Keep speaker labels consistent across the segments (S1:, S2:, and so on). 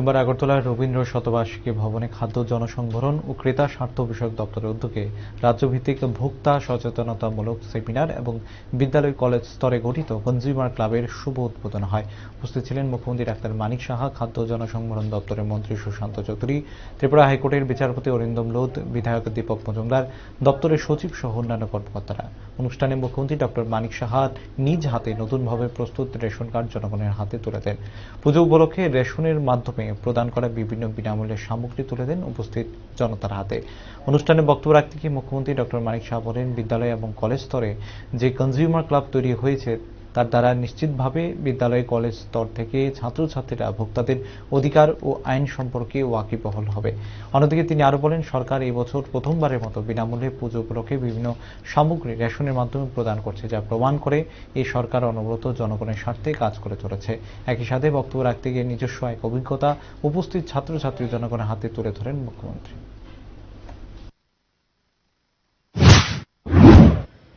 S1: সোমবার আগরতলার রবীন্দ্র শতবার্ষিকী ভবনে খাদ্য জনসংভরণ ও ক্রেতা স্বার্থ বিষয়ক দপ্তরের উদ্যোগে রাজ্যভিত্তিক ভোক্তা সচেতনতামূলক সেমিনার এবং বিদ্যালয় কলেজ স্তরে গঠিত কনজিউমার ক্লাবের শুভ উদ্বোধন হয়। উপস্থিত ছিলেন মুখ্যমন্ত্রী ডাক্তার মানিক সাহা, খাদ্য জনসংভরণ দপ্তরের মন্ত্রী সুশান্ত চৌধুরী, ত্রিপুরা হাইকোর্টের বিচারপতি অরিন্দম লোধ, বিধায়ক দীপক মজুমদার, দপ্তরের সচিব সহ অন্যান্য কর্মকর্তারা। অনুষ্ঠানে মুখ্যমন্ত্রী ডক্টর মানিক সাহা নিজ হাতে নতুনভাবে প্রস্তুত রেশন কার্ড জনগণের হাতে তুলে দেন। পুজো উপলক্ষে রেশনের মাধ্যমে প্রদান করা বিভিন্ন বিনামূল্যে সামগ্রী তুলে দেন উপস্থিত জনতার হাতে। অনুষ্ঠানে বক্তব্য রাখতে গিয়ে মুখ্যমন্ত্রী ডক্টর মানিক শাহ বলেন, বিদ্যালয় এবং কলেজ স্তরে যে কনজিউমার ক্লাব তৈরি হয়েছে তার দ্বারা নিশ্চিতভাবে বিদ্যালয় কলেজ স্তর থেকে ছাত্রছাত্রীরা ভোক্তাদের অধিকার ও আইন সম্পর্কে ওয়াকিবহল হবে। অন্যদিকে তিনি আরও বলেন, সরকার এই বছর প্রথমবারের মতো বিনামূল্যে পুজো উপলক্ষে বিভিন্ন সামগ্রী রেশনের মাধ্যমে প্রদান করছে, যা প্রমাণ করে এই সরকার অনবরত জনগণের স্বার্থে কাজ করে চলেছে। একই সাথে বক্তব্য রাখতে গিয়ে নিজস্ব এক অভিজ্ঞতা উপস্থিত ছাত্রছাত্রী জনগণের হাতে তুলে ধরেন মুখ্যমন্ত্রী।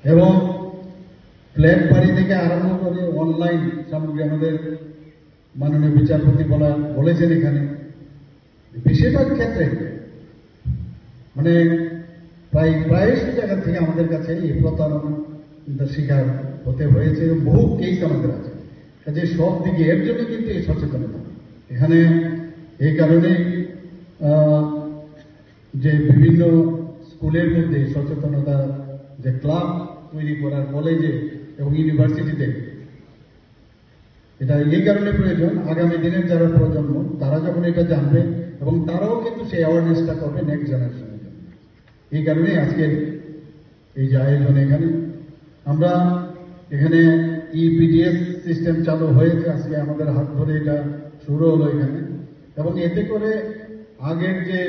S2: এবং ফ্ল্যাট বাড়ি থেকে আরম্ভ করে অনলাইন সামগ্রী আমাদের মাননীয় বিচারপতি বলা বলেছেন এখানে, বেশিরভাগ ক্ষেত্রে মানে প্রায় প্রায়শই জায়গা থেকে আমাদের কাছে এই প্রতারণার শিকার হতে হয়েছে বহু কেস আমাদের আছে। কাজে সব দিকে এর জন্য কিন্তু এই সচেতনতা। এখানে এই কারণে যে বিভিন্ন স্কুলের মধ্যে সচেতনতা, যে ক্লাব তৈরি করার কলেজে এবং ইউনিভার্সিটিতে এটা এই কারণে প্রয়োজন, আগামী দিনের যারা প্রজন্ম, তারা যখন এটা জানবে এবং তারাও কিন্তু সেই অ্যাওয়ারনেসটা করবে নেক্সট জেনারেশনের জন্য। এই কারণে আজকে এই যে আয়োজন এখানে। আমরা এখানে ইপিডিএস সিস্টেম চালু হয়েছে, আজকে আমাদের হাত ধরে এটা শুরু হলো এখানে। এবং এতে করে আগের যে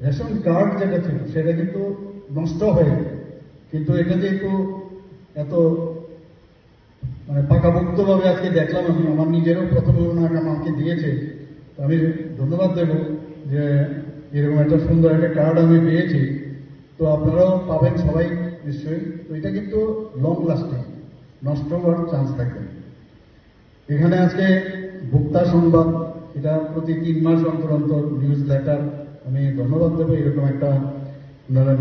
S2: রেশন কার্ড যেটা ছিল, সেটা কিন্তু নষ্ট হয়ে। কিন্তু এটা যেহেতু এত মানে পাকাপোক্ত ভাবে আজকে দেখলাম আমি, আমার নিজেরও প্রথম ওনার আমাকে দিয়েছে। তো আমি ধন্যবাদ দেব যে এরকম একটা সুন্দর একটা কার্ড আমি পেয়েছি। তো আপনারাও পাবেন সবাই নিশ্চয়ই। তো এটা কিন্তু লং লাস্টিং নষ্ট হওয়ার চান্স থাকে এখানে আজকে ভোক্তা সংবাদ, এটা প্রতি তিন মাস অন্তর অন্তর নিউজ লেটার আমি ধন্যবাদ দেবো। এরকম একটা ওনারা